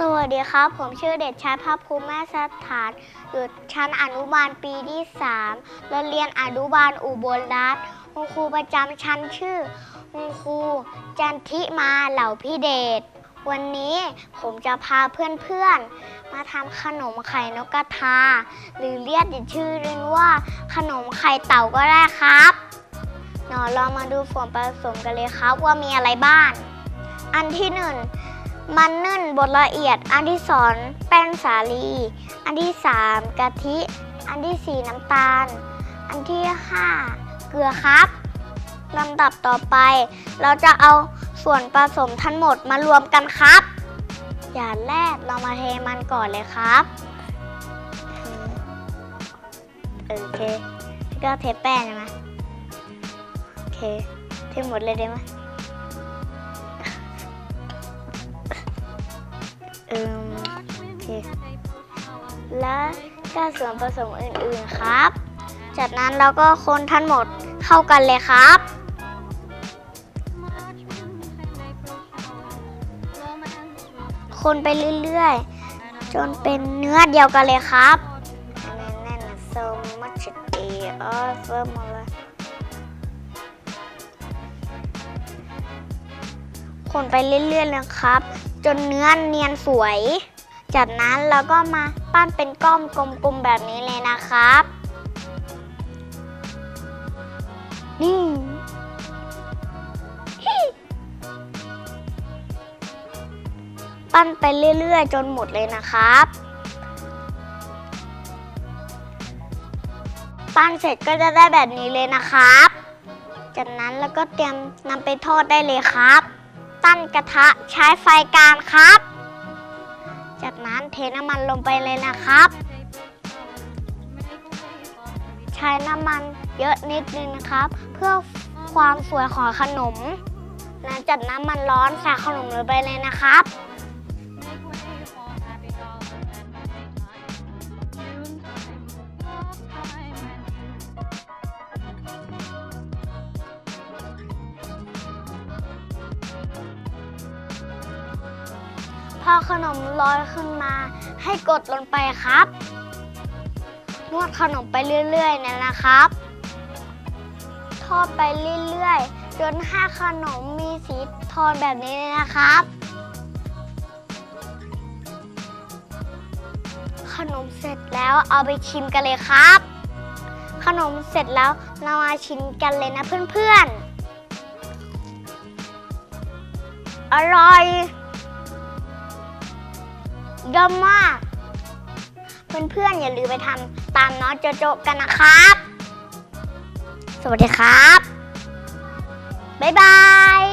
สวัสดีครับ ผมชื่อเด็กชายภาคภูมิแม่สถาน อยู่ชั้นอนุบาลปีที่3และเรียนอนุบาลอุบลรัตน์คุณครูประจำชั้นชื่อคุณครูจันทิมาเหล่าพี่เดช วันนี้ผมจะพาเพื่อนๆ มาทำขนมไข่นกกระทา หรือเรียกอีกชื่อนึงว่าขนมไข่เต่าก็ได้ครับเนาะเรามาดูส่วนผสมกันเลยครับว่ามีอะไรบ้าง อันที่หนึ่ง มันนึ่งบดละเอียด อันที่สองแป้งสาลี อันที่สามกะทิ อันที่สี่น้ำตาล อันที่ห้าเกลือครับลำดับต่อไป เราจะเอาส่วนผสมทั้งหมดมารวมกันครับ อย่างแรกเรามาเทมันก่อนเลยครับโอเคแล้วก็เทแป้งใช่ไหมโอเค เทหมดเลยได้ไหม มโอเคและก็ส่วนผสมอื่นๆครับ จากนั้นเราก็คนทั้งหมดเข้ากันเลยครับ คนไปเรื่อยๆ จนเป็นเนื้อเดียวกันเลยครับอันนี้แน่นโซมัชเอออเฟิร์มมาเลยคนไปเรื่อยๆเลยครับ จนเนื้อเนียนสวย จากนั้นเราก็มาปั้นเป็นก้อมกลมๆแบบนี้เลยนะครับ นี่ปั้นไปเรื่อยๆ จนหมดเลยนะครับ ปั้นเสร็จก็จะได้แบบนี้เลยนะครับ จากนั้นแล้วก็เตรียมนำไปทอดได้เลยครับ ตั้นกระทะใช้ไฟกลางครับ จากนั้นเทน้ำมันลงไปเลยนะครับ ใช้น้ำมันเยอะนิดนึงนะครับ เพื่อความสวยของขนมหลังจากน้ำมันร้อนใส่ขนมลงไปเลยนะครับ พอขนมลอยขึ้นมา ให้กดลงไปครับ นวดขนมไปเรื่อยๆเนี่ยนะครับ ทอดไปเรื่อยๆ จนให้ขนมมีสีทองแบบนี้เลยนะครับ ขนมเสร็จแล้วเอาไปชิมกันเลยครับ ขนมเสร็จแล้วเรามาชิมกันเลยนะเพื่อนๆ อร่อย เยอะมาก เพื่อนๆอย่าลืมไปทำตามน้องโจโจกันนะครับ สวัสดีครับ บ๊ายบาย